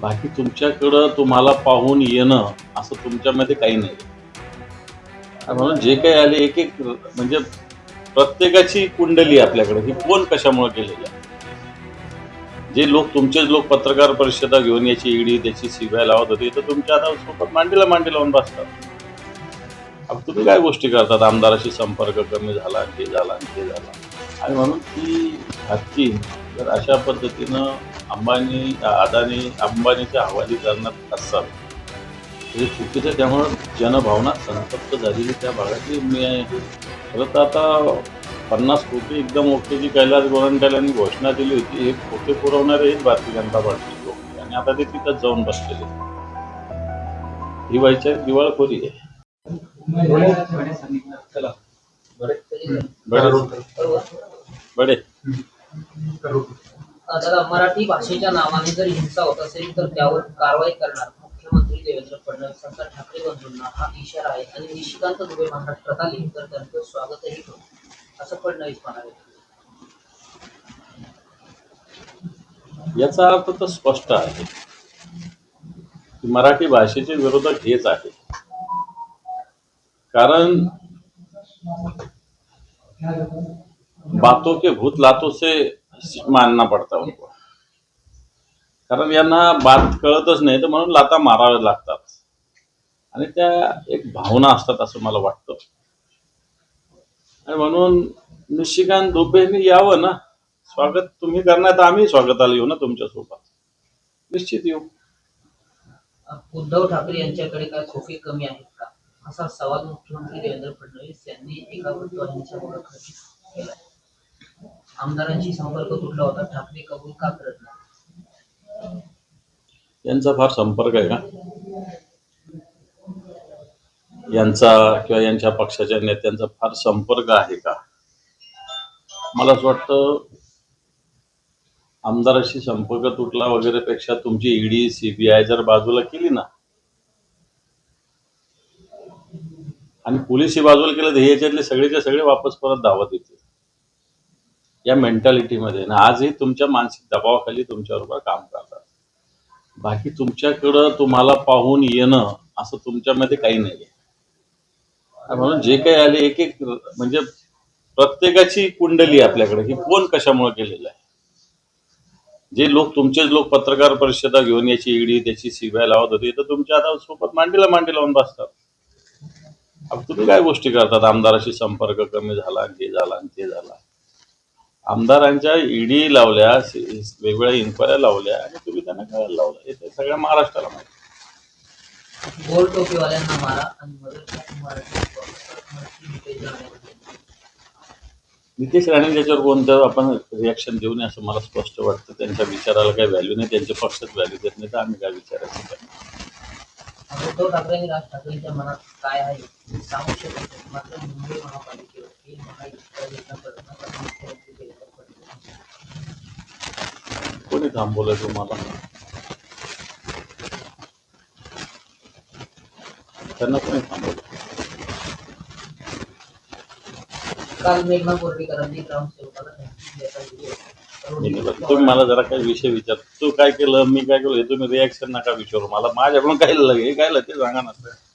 बाकी तुमच्याकडं तुम्हाला पाहून येणं असं तुमच्यामध्ये काही नाही. म्हणून जे काही आले एक एक म्हणजे प्रत्येकाची कुंडली आहे आपल्याकडे ही कोण कशामुळे केलेली आहे? जे लोक तुमचेच लोक पत्रकार परिषदा घेऊन याची ईडी त्याची सीबीआय लावत होती तर तुमच्या आता सोबत मांडीला मांडी लावून बसतात. अब तुम्ही काय गोष्टी करतात? आमदाराशी संपर्क कमी झाला हे झाला ते झाला. आणि म्हणून ती हत्ती जर अशा पद्धतीनं अंबानी अदानी अंबानीच्या हवाली करण्यात असतात. हे चुकीचं आहे. त्यामुळं जनभावना संतप्त झालेली त्या भागातली मी आहे. खरं तर आता पन्नास कोटी एकदम ओके जी कैलास गोरंट्यालांनी घोषणा दिली होती हे खोटे पुरवणारे हेच भारतीय जनता पार्टी लोक आणि आता ते तिथंच जाऊन बसलेले ही वैचारिक दिवाळखोरी आहे. चला बडे. बडे दादा मराठी भाषेच्या नावाने जर हिंसा होत असेल तर त्यावर कारवाई करणार मुख्यमंत्री देवेंद्र फडणवीसांचा ठाकरे बंधूंना हा इशारा आहे. आणि निशिकांत दुबे महाराष्ट्रात आले तर त्यांचं स्वागतही करू असं फडणवीस म्हणाले. याचा अर्थ तर स्पष्ट आहे की मराठी भाषेचे विरोधक हेच आहे कारण बातों के भूत लातों से मानना पडता उनको। कारण यांना बात कळतच नाही तर म्हणून लाता माराव्या लागतात. आणि त्या एक भावना असतात असं मला वाटतं. आणि म्हणून निशिकांत दुबेने यावं ना? स्वागत तुम्ही करण्यात आम्ही स्वागताला येऊ ना तुमच्यासोबत निश्चित येऊ. उद्धव ठाकरे यांच्याकडे काय खोके कमी आहेत का? असा सवाल मुख्यमंत्री देवेंद्र फडणवीस यांनी एका वृत्तवाहिनीच्या मुलाखतीत केला. आमदारांशी संपर्क तुटला होता ठाकरे कबूल का करत नाही? यांचा फार संपर्क आहे का यांचा किंवा यांच्या पक्षाच्या नेत्यांचा फार संपर्क आहे का? मला असं वाटतं आमदाराशी संपर्क तुटला वगैरे पेक्षा तुमची ईडी सीबीआय जर बाजूला केली ना आणि पोलीस ही बाजूला केलं तर ह्याच्यातले सगळेच्या सगळे वापस परत धावत येते या मेंटॅलिटीमध्ये ना आजही तुमच्या मानसिक दबावाखाली तुमच्याबरोबर काम करतात. बाकी तुमच्याकडं तुम्हाला पाहून येणं असं तुमच्यामध्ये काही नाही आहे म्हणून जे काही आले एक एक म्हणजे प्रत्येकाची कुंडली आहे आपल्याकडे. ही कोण कशामुळे केलेलं आहे? जे लोक तुमचेच लोक पत्रकार परिषदा घेऊन याची ईडी त्याची सीबीआय लावत होती तर तुमच्या आता सोबत मांडीला मांडी लावून बसतात. तुम्ही काय गोष्टी करतात? आमदाराशी संपर्क कमी झाला ते झाला आणि ते झाला. आमदारांच्या ईडी लावल्या वेगवेगळ्या इन्क्वायऱ्या लावल्या आणि तुम्ही त्यांना काय लावलं. हे तर सगळ्या महाराष्ट्राला माहिती गोल टोपीवाल्यांना मारा आणि मदत मराठी मराठी नितेश राणे. त्याच्यावर कोणतं आपण रिॲक्शन देऊ नये असं मला स्पष्ट वाटतं. त्यांच्या विचाराला काही व्हॅल्यू नाही. त्यांचे पक्षच व्हॅल्यू देत नाही तर आम्ही काय विचारायचं उद्धव ठाकरे राज ठाकरेंच्या मनात काय आहे? सांगू शकत. मात्र मुंबई महापालिकेवर ही महायुतीचा प्रयत्न करणार मुख्यमंत्री देवेंद्र फडणवीस कोणी थांबवलं तुम्हाला? त्यांना कोणी थांबवलं? काल मेघना बोर्डीकरांनी ग्रामसेवकाला तुम्ही मला जरा काही विषय विचार तू काय केलं मी काय केलं हे तुम्ही रिॲक्शन नका विचारू मला. माझ्याकडून काय लगे हे काय ते सांगा ना.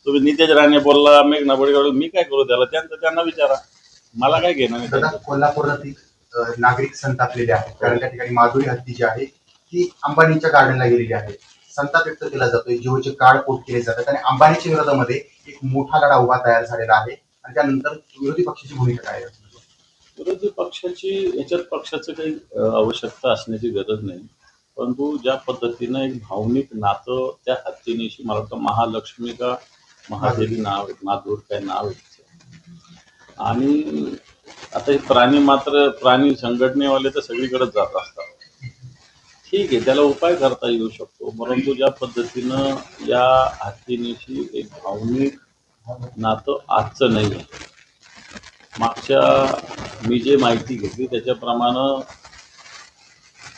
तुम्ही नितेश राणे बोलला मेघना बोडेकर मी काय करू त्याला? त्यांचं त्यांना विचारा. मला काय घेणं नाही दादा त्यांचं. कोल्हापुरातील अ, नागरिक संतापलेले आहेत. कारण त्या ठिकाणी माधुरी हत्ती जी आहे ती अंबानीच्या गार्डनला गेलेली आहे. संताप व्यक्त केला जातोय. जिओचे काळ पोट केले जातात. आणि अंबानीच्या विरोधामध्ये एक मोठा लढा उभा तयार झालेला आहे. आणि त्यानंतर विरोधी पक्षाची भूमिका काय विरोधी पक्षाची याच्यात पक्षाचं काही आवश्यकता असण्याची गरज नाही. परंतु ज्या पद्धतीनं एक भावनिक नातं त्या हत्तीनेशी मला वाटतं महालक्ष्मी का महादेवी नाव आहे काय नाव आहे आणि आता हे प्राणी मात्र प्राणी संघटनेवाले तर सगळीकडे जात असतात. ठीक आहे त्याला उपाय करता येऊ शकतो. परंतु ज्या पद्धतीनं या हत्तीनेशी एक भावनिक नातं आजचं नाही आहे. मागच्या मी जे माहिती घेतली त्याच्याप्रमाणे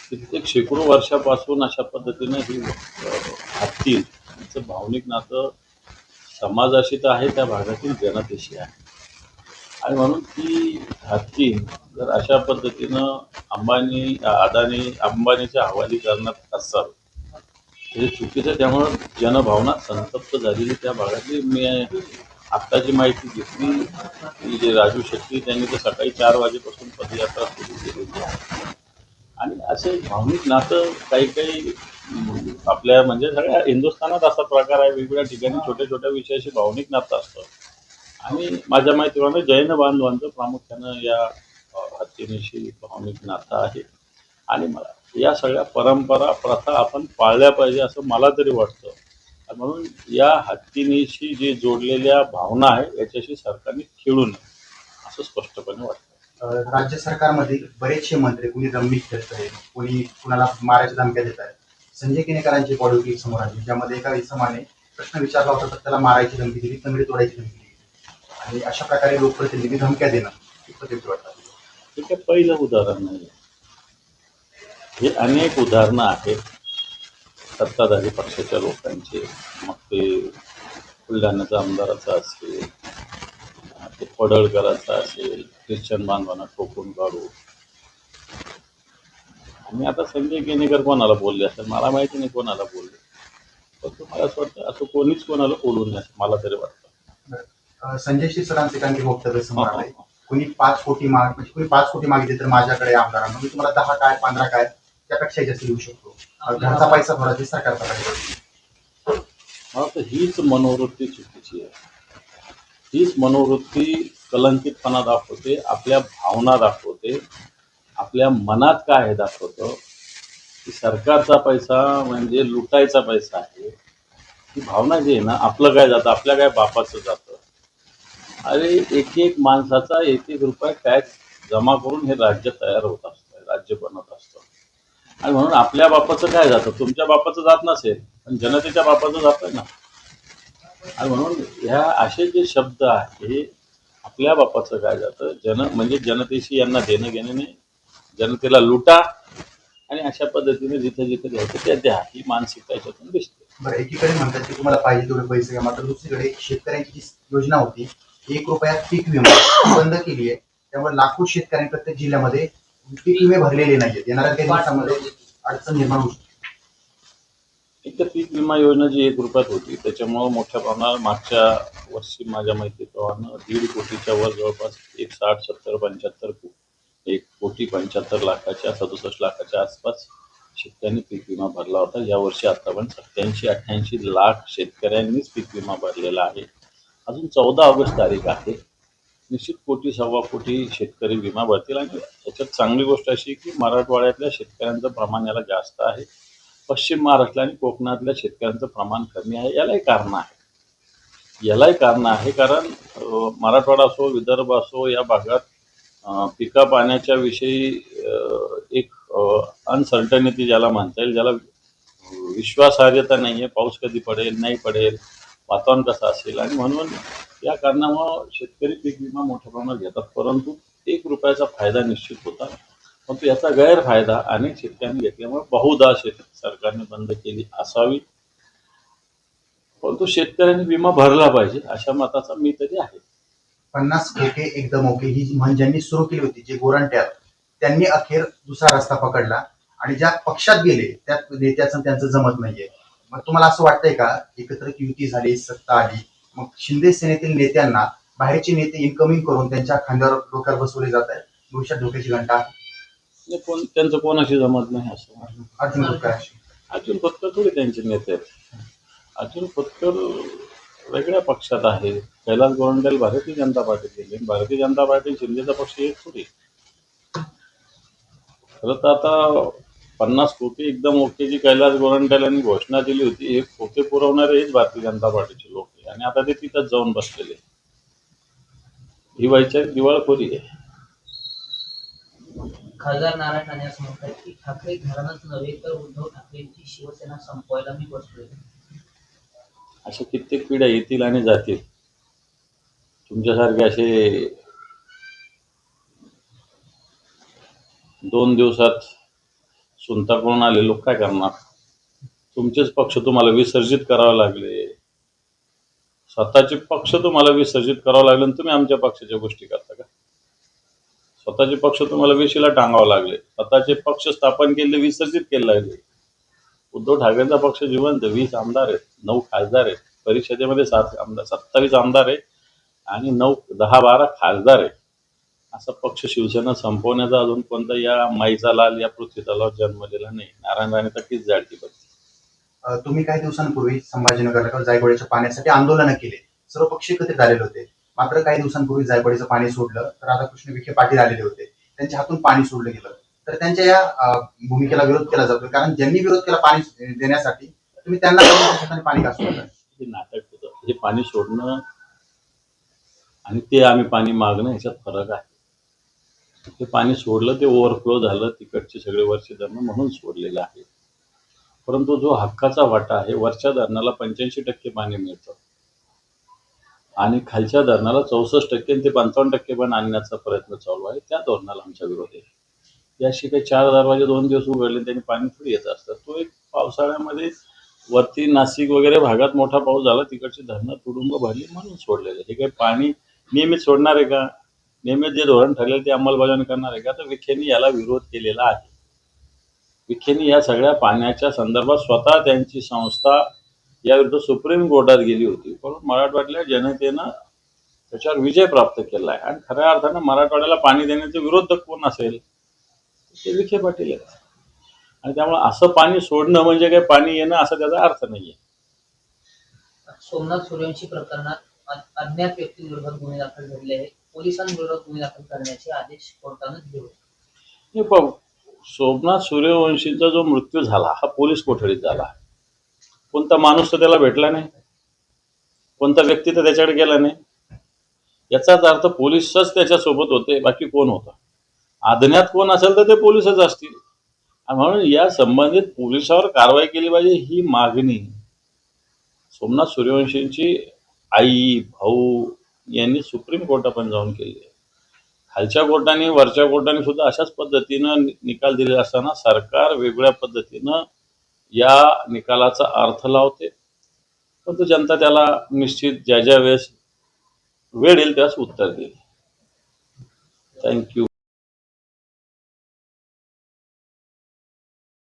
कित्येक शेकडो वर्षापासून अशा पद्धतीनं ही हत्तीचं हत्ती भावनिक नातं समाजाशी तर आहे त्या भागातील जनतेशी आहे. आणि म्हणून ती हत्ती जर अशा पद्धतीनं अंबानी अदानी अंबानीच्या हवाली करण्यात असाल हे चुकीचं त्यामुळं जनभावना संतप्त झालेली त्या भागातली. मी आत्ताची माहिती घेतली. की जे राजू शेट्टी त्यांनी तर सकाळी चार वाजेपासून पदयात्रा सुरू केलेली आहे. आणि असे भावनिक नातं काही काही आपल्या म्हणजे सगळ्या हिंदुस्थानात असा प्रकार आहे. वेगवेगळ्या ठिकाणी छोट्या छोट्या विषयाशी भावनिक नातं असतं. आणि माझ्या माहितीप्रमाणे जैन बांधवांचं प्रामुख्यानं या हत्येनेशी भावनिक नातं आहे. आणि मला या सगळ्या परंपरा प्रथा आपण पाळल्या पाहिजे असं मला तरी वाटतं. म्हणून या हत्तीनेशी जे जोडलेल्या भावना आहे याच्याशी सरकारने खेळू नये असं स्पष्टपणे वाटतं. राज्य सरकारमध्ये बरेचसे मंत्री कुणी रम्मी खेळत आहे कुणी कुणाला मारायच्या धमक्या देत आहे संजय केनेकरांची पॉलिटिक्स समोर आली ज्यामध्ये एका इसमाने प्रश्न विचारला होता तर त्याला मारायची धमकी दिली तंगडी तोडायची धमकी आणि अशा प्रकारे लोकप्रतिनिधी धमक्या देणं कितपत योग्य वाटतं. हे काही पहिलं उदाहरण नाही हे अनेक उदाहरणं आहेत. सत्ताधारी पक्षाच्या लोकांचे मग ते बुलढाण्याचा आमदाराचा असेल ते पडळकराचा असेल ख्रिश्चन बांधवांना ठोकून काढू. आणि आता संजय केनेकर कोणाला बोलले असेल? मला माहिती नाही कोणाला बोलले. पण मला असं वाटतं असं कोणीच कोणाला बोलू नये असं मला तरी वाटतं. संजय शिरसरांचे काही वक्तव्य समोर आलंय कुणी पाच कोटी माग म्हणजे कुणी पाच कोटी मागितले तर माझ्याकडे आमदारांना. मी तुम्हाला दहा काय पंधरा काय त्यापेक्षा जास्त देऊ शकतो. घरचा पैसा भरा ते सरकारचा पैसा मला तर हीच मनोवृत्ती चुकीची आहे. हीच मनोवृत्ती कलंकितपणा दाखवते आपल्या भावना दाखवते आपल्या मनात काय आहे दाखवतं की सरकारचा पैसा म्हणजे लुटायचा पैसा आहे. ही भावना जी आहे ना आपलं काय जातं आपल्या काय बापाचं जातं. अरे एक एक माणसाचा एक एक रुपया टॅक्स जमा करून हे राज्य तयार होत असतं राज्य बनत असतं. आणि म्हणून आपल्या बापाचं काय जातं? तुमच्या बापाचं जात नसेल पण जनतेच्या बापाचं जातं ना. आणि म्हणून ह्या असे जे शब्द आहे आपल्या बापाचं काय जातं? जन म्हणजे जनतेशी यांना देणं घेणं नाही. जनतेला लुटा आणि अशा पद्धतीने जिथे जिथे घ्यायचं त्या द्या. ही मानसिकता याच्यातून दिसते. बरं एकीकडे म्हणतात की तुम्हाला पाहिजे तेवढे पैसे घ्या मात्र दुसरीकडे शेतकऱ्यांची जी योजना होती एक रुपयात पीक विमा बंद केली आहे. त्यामुळे लाखो शेतकऱ्यांनी प्रत्येक जिल्ह्यामध्ये पीक विमे भरलेले नाहीयेत. येणाऱ्या काही दिवसामध्ये अडचण निर्माण होऊ शकते. एक तर पीक विमा योजना जी एक रुपयात होती त्याच्यामुळं मोठ्या प्रमाणात मागच्या वर्षी माझ्या माहितीप्रमाणे दीड कोटीच्या वर जवळपास एक साठ सत्तर पंच्याहत्तर एक कोटी पंच्याहत्तर लाखाच्या सदुसष्ट लाखाच्या आसपास शेतकऱ्यांनी पीक विमा भरला होता. यावर्षी आतापर्यंत सत्याऐंशी अठ्ठ्याऐंशी लाख शेतकऱ्यांनीच पीक विमा भरलेला आहे. अजून चौदा ऑगस्ट तारीख आहे. निश्चित कोटी सव्वा कोटी शेतकरी विमा भरतील आणि याच्यात चांगली गोष्ट अशी की मराठवाड्यातल्या शेतकऱ्यांचं प्रमाण याला जास्त आहे. पश्चिम महाराष्ट्र आणि कोकणातल्या शेतकऱ्यांचं प्रमाण कमी आहे. यालाही कारण आहे. यालाही कारण आहे कारण मराठवाडा असो विदर्भ असो या भागात पिका पाण्याच्या विषयी एक अनसर्टनिटी ज्याला म्हणता येईल ज्याला विश्वासार्हता नाही आहे पाऊस कधी पडेल नाही पडेल वातावरण कसं असेल आणि म्हणून या कारणामुळं शेतकरी पीक विमा मोठ्या प्रमाणात घेतात. परंतु एक रुपयाचा फायदा निश्चित होता. परंतु याचा गैरफायदा अनेक शेतकऱ्यांनी घेतल्यामुळे बहुधा शेती सरकारने बंद केली असावी. परंतु शेतकऱ्यांनी विमा भरला पाहिजे अशा मताचा मी तरी आहे. पन्नास खेटे एकदम ओके. ही म्हण ज्यांनी सुरू केली होती जे गोरंट्यात त्यांनी अखेर दुसरा रस्ता पकडला. आणि ज्या पक्षात गेले त्यात नेत्याचं त्यांचं जमत नाहीये. मग तुम्हाला असं वाटतंय का? एकत्रित युती झाली सत्ता आली मग शिंदे सेनेतील नेत्यांना बाहेरचे नेते इन्कमिंग करून त्यांच्या खांद्यावर डोक्यावर बसवले जात आहे भविष्यात धोक्याची घंटा. कोण त्यांचं कोणाशी जमत नाही असं अर्जुन खोतकर अर्जुन खोतकर थोडी त्यांचे नेते आहेत. अर्जुन खोतकर वेगळ्या पक्षात आहे. कैलास गोरंट्याल भारतीय जनता पार्टीत गेले भारतीय जनता पार्टी शिंदेचा पक्ष एक थोडी. खरं तर आता पन्नास कोटी एकदम ओके जी कैलास गोरंट्याल यांनी घोषणा दिली होती. हे खोके पुरवणारे हेच भारतीय जनता पार्टीचे लोक आहे आणि आता ते तिथंच जाऊन बसलेले ही वैचारिक दिवाळखोरी आहे. खासदार नारायण राणे असं म्हणतात की ठाकरे घराणंच नव्हे तर उद्धव ठाकरेंची शिवसेना संपवायला मी बसलोय. अशा कित्येक पिढ्या येतील आणि जातील. तुमच्यासारखे असे दोन दिवसात सुनता आले लोक काय करणार? तुमचेच पक्ष तुम्हाला विसर्जित करावे लागले. स्वतःचे पक्ष तुम्हाला विसर्जित करावं लागले आणि तुम्ही आमच्या पक्षाच्या गोष्टी करता का? स्वतःचे पक्ष तुम्हाला वेशीला टांगावं लागले. स्वतःचे पक्ष स्थापन केले विसर्जित केले लागले. उद्धव ठाकरेंचा पक्ष जिवंत वीस आमदार आहेत नऊ खासदार आहेत. परिषदेमध्ये सात आमदार सत्तावीस आमदार आहे आणि नऊ दहा बारा खासदार आहे असा पक्ष शिवसेना संपवण्याचा अजून कोणता या माईचा लाल या पृथ्वी तलावर जन्मलेला नाही. नारायण राणे तकीच जाडती बघते. अ, तुम्ही काही दिवसांपूर्वी संभाजीनगरला जायकवाडीच्या पाण्यासाठी आंदोलन केले. सर्व पक्ष एकत्रित आलेले होते. मात्र काही दिवसांपूर्वी जायकवाडीचं पाणी सोडलं तर राधाकृष्ण विखे पाटील आलेले होते. त्यांच्या हातून पाणी सोडलं गेलं. तर त्यांच्या या भूमिकेला विरोध केला जातो. कारण ज्यांनी विरोध केला पाणी देण्यासाठी तुम्ही त्यांना पाणी का सोडलं? नाटक होतं. हे पाणी सोडणं आणि ते आम्ही पाणी मागणं ह्याच्यात फरक आहे. ते पाणी सोडलं ते ओव्हरफ्लो झालं तिकडचे सगळे वरचे धरणं म्हणून सोडलेलं आहे. परंतु जो हक्काचा वाटा आहे वरच्या धरणाला पंच्याऐंशी टक्के पाणी मिळतं. आणि खालच्या धरणाला चौसष्ट टक्के आणि ते पंचावन्न टक्के पण आणण्याचा प्रयत्न चालू आहे त्या धोरणाला आमच्या विरोध आहे. याशी काही चार दरवाजे दोन दिवस उघडले त्यांनी पाणी थोडी येत असतं. तो एक पावसाळ्यामध्ये वरती नाशिक वगैरे भागात मोठा पाऊस झाला तिकडची धरणं तुडुंब भरली म्हणून सोडलेलं हे काही पाणी नियमित सोडणार आहे का? नियमित जे धोरण ठरलेलं ते अंमलबजावणी करणार आहे का? तर विखेनी याला विरोध केलेला आहे. विखेनी या सगळ्या पाण्याच्या संदर्भात स्वतः त्यांची संस्था याविरुद्ध सुप्रीम कोर्टात गेली होती. परंतु मराठवाड्यातल्या जनतेनं त्याच्यावर विजय प्राप्त केला आहे. आणि खऱ्या अर्थानं मराठवाड्याला पाणी देण्याचे विरोधक कोण असेल? ते विखे पाटील आहेत. आणि त्यामुळे असं पाणी सोडणं म्हणजे काही पाणी येणं असा त्याचा अर्थ नाही आहे सोमनाथ सूर्यवंशी प्रकरणात अज्ञात व्यक्तीविरोधात गुन्हे दाखल झालेले आहेत. पोलिसांविरोधात गुन्हे दाखल करण्याचे आदेश कोर्टानं दिले होते. हे पाहू सोमनाथ सूर्यवंशीचा जो मृत्यू झाला हा पोलीस कोठडीत झाला? कोणता माणूस तर त्याला भेटला नाही? कोणता व्यक्ती तर त्याच्याकडे गेला नाही? याचाच अर्थ पोलीसच त्याच्यासोबत होते बाकी कोण होता? अज्ञात कोण असेल तर ते पोलीसच असतील. म्हणून या संबंधित पोलिसावर कारवाई केली पाहिजे ही मागणी सोमनाथ सूर्यवंशींची आई भाऊ यांनी सुप्रीम कोर्टापर्यंत जाऊन केली आहे. खालच्या कोर्टाने वरच्या कोर्टाने सुद्धा अशाच पद्धतीनं निकाल दिले असताना सरकार वेगळ्या पद्धतीनं या निकालाचा अर्थ लावते. परंतु जनता त्याला निश्चित ज्या ज्या वेळेस वेळ येईल त्यास उत्तर देईल. थँक्यू